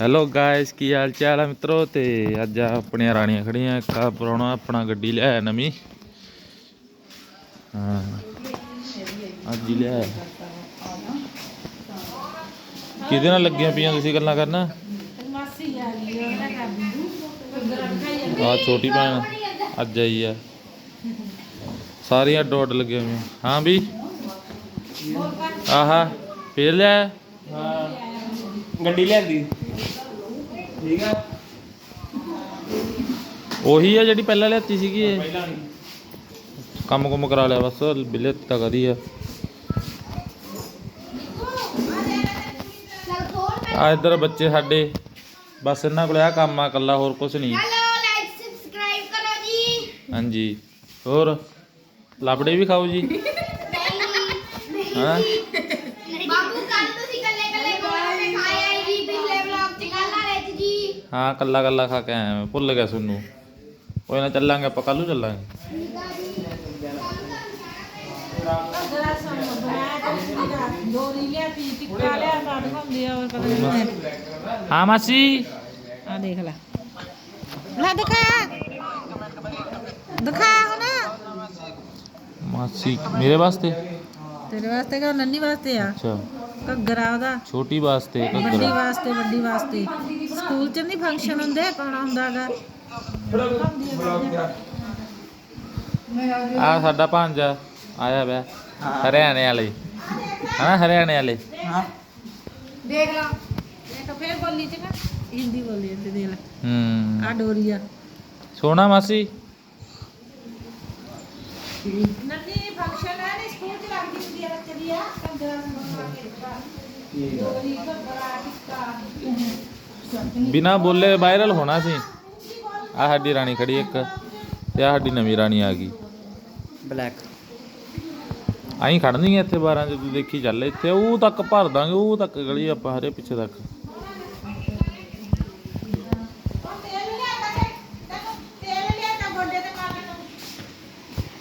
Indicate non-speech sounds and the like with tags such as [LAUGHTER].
Hello guys ਕੀ ਹਾਲ ਚਾਲ ਆ ਮਿੱਤਰੋ? ਤੇ ਅੱਜ ਆਪਣੀਆਂ ਰਾਣੀਆਂ ਖੜੀਆਂ ਇੱਕ ਆ ਪ੍ਰਾਹੁਣਾ ਆਪਣਾ ਗੱਡੀ ਲਿਆਇਆ ਨਵੀਂ। ਹਾਂ। ਅੱਜ ਹੀ ਲਿਆ ਕਿਹਦੇ ਨਾਲ ਲੱਗੀਆਂ ਪਈਆਂ ਤੁਸੀਂ ਗੱਲਾਂ ਕਰਨਾ? ਆ ਛੋਟੀ ਭੈਣ ਅੱਜ ਆਈ ਆ। ਸਾਰੀਆਂ ਡੋਡ ਲੱਗੀਆਂ ਪਈਆਂ ਹਾਂ ਵੀ ਆਹਾ, ਫੇਰ ਲਿਆ ਹਾਂ। ਗੱਡੀ ਲਿਆਂਦੀ। ਠੀਕ ਆ। ਉਹੀ ਆ ਜਿਹੜੀ ਪਹਿਲਾਂ ਲਿਆਤੀ ਸੀਗੀ ਇਹ। ਪਹਿਲਾਂ ਨਹੀਂ। ਕੰਮ ਕੁਮ ਕਰਾ ਲਿਆ ਬਸ ਬਿੱਲੇ ਤਾਂ ਕਦੀ ਆ। ਆ ਇੱਧਰ ਬੱਚੇ ਸਾਡੇ। ਬਸ ਇਹਨਾਂ ਕੋਲ ਆ ਕੰਮ ਆ ਕੱਲਾ ਹੋਰ ਕੁਝ ਨਹੀਂ। ਹੈਲੋ ਲਾਈਕ ਸਬਸਕ੍ਰਾਈਬ ਕਰੋ ਜੀ। ਹਾਂਜੀ। ਹੋਰ ਲਾਪੜੇ ਵੀ ਖਾਓ ਜੀ। [LAUGHS] ਹਾਂ ਬਾਬੂ ਕੱਲ ਤੁਸੀਂ ਕੱਲੇ ਕੱਲੇ ਬੋਲੇ ਖਾਇਆ ਜੀ ਪਿਛਲੇ ਵਲੌਗ ਚ ਕੱਲ ਵਾਲੇ ਚ ਜੀ ਹਾਂ ਕੱਲਾ ਕੱਲਾ ਖਾ ਕੇ ਆਇਆ ਮੈਂ ਭੁੱਲ ਗਿਆ ਸੁਣਨੂੰ ਕੋਈ ਨਾ ਚੱਲਾਂਗੇ ਆਪਾਂ ਕੱਲੂ ਚੱਲਾਂਗੇ। ਹਾਂ ਮਾਸੀ। ਆ ਦੇਖ ਲੈ। ਲੈ ਦਿਖਾ। ਦਿਖਾ ਹੁਣ। ਮਾਸੀ ਮੇਰੇ ਵਾਸਤੇ? ਤੇਰੇ ਵਾਸਤੇ ਕਿ ਨੰਨੀ ਵਾਸਤੇ ਆ? ਅੱਛਾ। ਘੱਗਰਾ ਉਹਦਾ ਛੋਟੀ ਵਾਸਤੇ ਵੱਡੀ ਘੱਗਰਾ ਵਾਸਤੇ ਵੱਡੀ ਵਾਸਤੇ। ਸਕੂਲ ਚ ਨਹੀਂ ਫੰਕਸ਼ਨ ਹੁੰਦੇ ਪਾਉਣਾ ਹੁੰਦਾਗਾ ਆ ਸਾਡਾ ਭਾਂਜਾ ਆਇਆ ਵੈ ਹਰਿਆਣੇ ਵਾਲੇ। ਹਾਂ ਹਰਿਆਣੇ ਵਾਲੇ। ਹਾਂ। ਦੇਖ ਲਓ ਇੱਕ ਫੇਰ ਬੋਲੀ ਚ ਨਾ ਹਿੰਦੀ ਬੋਲੀ ਤੇ ਦੇ ਲੈ। ਹੂੰ। ਆ ਡੋਰੀਆ। ਸੋਹਣਾ ਮਾਸੀ। ਨੰਨੀ ਫੰਕਸ਼ਨ ਹੈ ਨੀ ਸਕੂਲ ਚ ਲੱਗਦੀ ਹੁੰਦੀ ਆ ਬੱਚੇ ਦੀ ਆ। ਬਿਨਾ ਬੋਲੇ ਵਾਇਰਲ ਹੋਣਾ ਸੀ। ਆ ਸਾਡੀ ਰਾਣੀ ਖੜੀ ਇੱਕ ਤੇ ਆ ਸਾਡੀ ਨਵੀਂ ਰਾਣੀ ਆ ਗਈ। ਬਲੈਕ ਆਈ ਖੜਨੀ ਇੱਥੇ 12 ਜਦੋਂ ਦੇਖੀ ਚੱਲ ਇੱਥੇ ਉਹ ਤੱਕ ਭਰ ਦਾਂਗੇ ਉਹ ਤੱਕ ਗਲੀ ਆਪਾਂ ਹਰੇ ਪਿੱਛੇ ਤੱਕ।